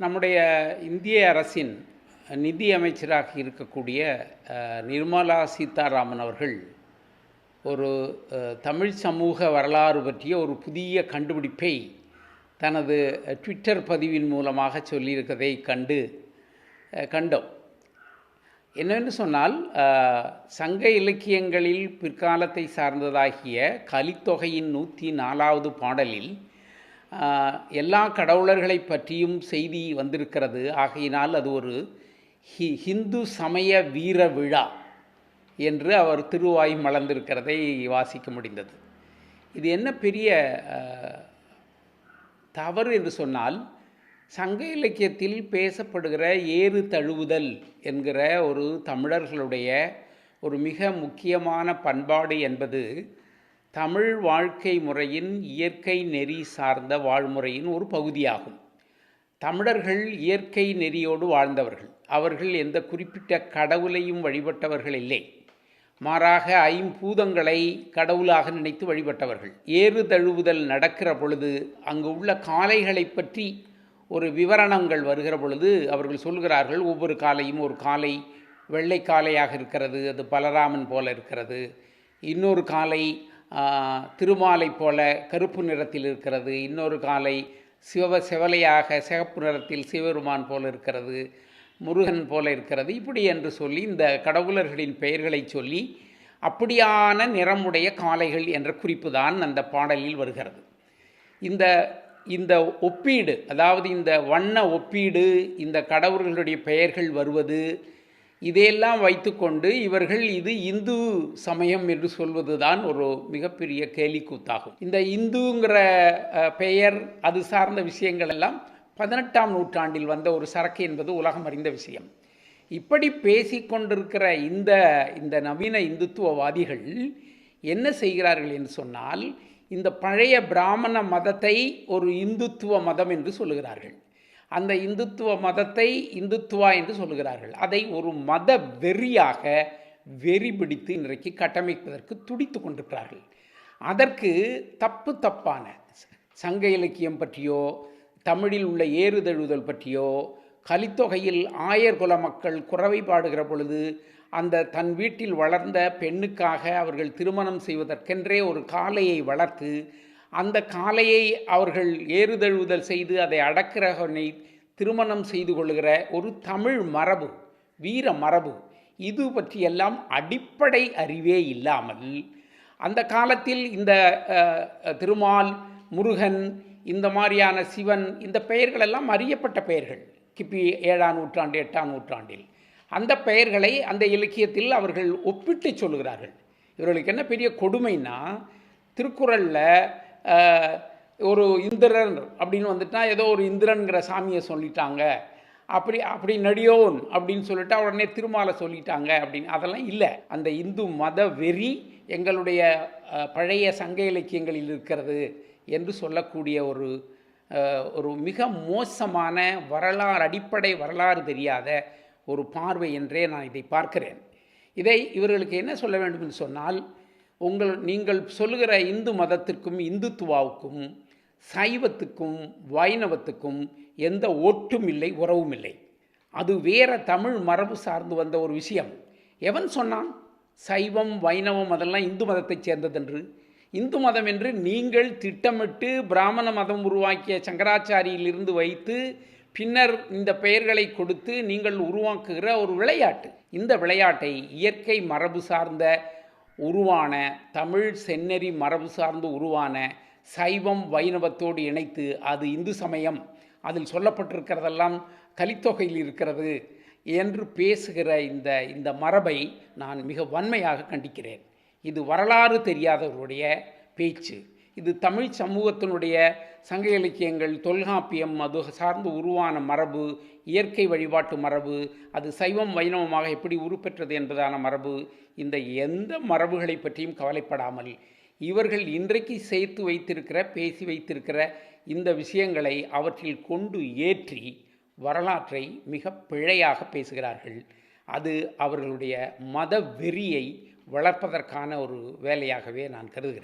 நம்முடைய இந்திய அரசின் நிதி அமைச்சராக இருக்கக்கூடிய நிர்மலா சீதாராமன் அவர்கள் ஒரு தமிழ் சமூக வரலாறு பற்றிய ஒரு புதிய கண்டுபிடிப்பை தனது ட்விட்டர் பதிவின் மூலமாக சொல்லியிருக்கதை கண்டு கண்டோம். என்னவென்று சொன்னால் சங்க இலக்கியங்களில் பிற்காலத்தை சார்ந்ததாகிய கலித்தொகையின் நூற்றி நாலாவது பாடலில் எல்லா கடவுளர்களை பற்றியும் செய்தி வந்திருக்கிறது. ஆகையினால் அது ஒரு ஹி ஹிந்து சமய வீர விழா என்று அவர் திருவாய் மலர்ந்திருக்கிறதை வாசிக்க முடிந்தது. இது என்ன பெரிய தவறு என்று சொன்னால் சங்க இலக்கியத்தில் பேசப்படுகிற ஏறு தழுவுதல் என்கிற ஒரு தமிழர்களுடைய ஒரு மிக முக்கியமான பண்பாடு என்பது தமிழ் வாழ்க்கை முறையின் இயற்கை நெறி சார்ந்த வாழ்முறையின் ஒரு பகுதியாகும். தமிழர்கள் இயற்கை நெறியோடு வாழ்ந்தவர்கள். அவர்கள் எந்த குறிப்பிட்ட கடவுளையும் வழிபட்டவர்கள் இல்லை. மாறாக ஐம்பூதங்களை கடவுளாக நினைத்து வழிபட்டவர்கள். ஏறு தழுவுதல் நடக்கிற பொழுது அங்கு உள்ள காலைகளை பற்றி ஒரு விவரணங்கள் வருகிற பொழுது அவர்கள் சொல்கிறார்கள் ஒவ்வொரு காலையும் ஒரு காலை வெள்ளை காளையாக இருக்கிறது அது பலராமன் போல இருக்கிறது. இன்னொரு காலை திருமாலை போல கருப்பு நிறத்தில் இருக்கிறது. இன்னொரு காலை சிவ செவலையாக சிகப்பு நிறத்தில் சிவபெருமான் போல இருக்கிறது. முருகன் போல இருக்கிறது. இப்படி என்று சொல்லி இந்த கடவுளர்களின் பெயர்களை சொல்லி அப்படியான நிறமுடைய காளைகள் என்ற குறிப்பு தான் அந்த பாடலில் வருகிறது. இந்த இந்த ஒப்பீடு அதாவது இந்த வண்ண ஒப்பீடு இந்த கடவுள்களுடைய பெயர்கள் வருவது இதையெல்லாம் வைத்துக்கொண்டு இவர்கள் இது இந்து சமயம் என்று சொல்வது தான் ஒரு மிகப்பெரிய கேலிக்கூத்தாகும். இந்த இந்துங்கிற பெயர் அது சார்ந்த விஷயங்கள் எல்லாம் பதினெட்டாம் நூற்றாண்டில் வந்த ஒரு சரக்கு என்பது உலகம் அறிந்த விஷயம். இப்படி பேசிக்கொண்டிருக்கிற இந்த இந்த நவீன இந்துத்துவவாதிகள் என்ன செய்கிறார்கள் என்று சொன்னால் இந்த பழைய பிராமண மதத்தை ஒரு இந்துத்துவ மதம் என்று சொல்லுகிறார்கள். அந்த இந்துத்துவ மதத்தை இந்துத்துவா என்று சொல்லுகிறார்கள். அதை ஒரு மத வெறியாக வெறி பிடித்து இன்றைக்கு கட்டமைப்பதற்கு துடித்து கொண்டிருக்கிறார்கள். அதற்கு தப்பு தப்பான சங்க இலக்கியம் பற்றியோ தமிழில் உள்ள ஏறுதழுதல் பற்றியோ கலித்தொகையில் ஆயர் குல மக்கள் குறவை பாடுகிற பொழுது அந்த தன் வீட்டில் வளர்ந்த பெண்ணுக்காக அவர்கள் திருமணம் செய்வதற்கென்றே ஒரு காளையை வளர்த்து அந்த காளையை அவர்கள் ஏறுதழுவுதல் செய்து அதை அடக்கிறவனை திருமணம் செய்து கொள்கிற ஒரு தமிழ் மரபு வீர மரபு. இது பற்றியெல்லாம் அடிப்படை அறிவே இல்லாமல் அந்த காலத்தில் இந்த திருமால் முருகன் இந்த மாதிரியான சிவன் இந்த பெயர்கள் எல்லாம் அறியப்பட்ட பெயர்கள். கிபி ஏழாம் நூற்றாண்டு எட்டாம் நூற்றாண்டில். அந்த பெயர்களை அந்த இலக்கியத்தில் அவர்கள் ஒப்பிட்டு சொல்கிறார்கள் இவர்களுக்கு என்ன பெரிய கொடுமைன்னா திருக்குறளில் ஒரு இந்திரன் அப்படின்னு வந்துட்டா ஏதோ ஒரு இந்திரன்கிற சாமியை சொல்லிட்டாங்க. அப்படி அப்படி நடியோன் அப்படின்னு சொல்லிட்டு உடனே திருமாலை சொல்லிட்டாங்க அப்படின்னு. அதெல்லாம் இல்லை. அந்த இந்து மத வெறி எங்களுடைய பழைய சங்க இலக்கியங்களில் இருக்கிறது என்று சொல்லக்கூடிய ஒரு ஒரு மிக மோசமான வரலாறு அடிப்படை வரலாறு தெரியாத ஒரு பார்வை என்றே நான் இதை பார்க்கிறேன். இதை இவர்களுக்கு என்ன சொல்ல வேண்டும் என்று சொன்னால் உங்கள் நீங்கள் சொல்லுகிற இந்து மதத்திற்கும் இந்துத்துவாவுக்கும் சைவத்துக்கும் வைணவத்துக்கும் எந்த ஒட்டும் இல்லை உறவும் இல்லை அது வேற தமிழ் மரபு சார்ந்து வந்த ஒரு விஷயம். எவன் சொன்னான்? சைவம் வைணவம் அதெல்லாம் இந்து மதத்தைச் சேர்ந்ததென்று. இந்து மதம் என்று நீங்கள் திட்டமிட்டு பிராமண மதம் உருவாக்கிய சங்கராச்சாரியிலிருந்து வைத்து பின்னர் இந்த பெயர்களை கொடுத்து நீங்கள் உருவாக்குகிற ஒரு விளையாட்டு. இந்த விளையாட்டை இயற்கை மரபு சார்ந்த உருவான தமிழ் செந்நெறி மரபு சார்ந்து உருவான சைவம் வைணவத்தோடு இணைத்து அது இந்து சமயம். அதில் சொல்லப்பட்டிருக்கிறதெல்லாம் கலித்தொகையில் இருக்கிறது என்று பேசுகிற இந்த இந்த மரபை நான் மிக வன்மையாக கண்டிக்கிறேன். இது வரலாறு தெரியாதவருடைய பேச்சு. இது தமிழ் சமூகத்தினுடைய சங்க இலக்கியங்கள் தொல்காப்பியம் அது சார்ந்து உருவான மரபு இயற்கை வழிபாட்டு மரபு அது சைவம் வைணவமாக எப்படி உருப்பெற்றது என்பதான மரபு இந்த எந்த மரபுகளை பற்றியும் கவலைப்படாமல் இவர்கள் இன்றைக்கு சேர்த்து வைத்திருக்கிற பேசி வைத்திருக்கிற இந்த விஷயங்களை அவற்றில் கொண்டு ஏற்றி வரலாற்றை மிக பிழையாக பேசுகிறார்கள். அது அவர்களுடைய மத வெறியை வளர்ப்பதற்கான ஒரு வேலையாகவே நான் கருதுகிறேன்.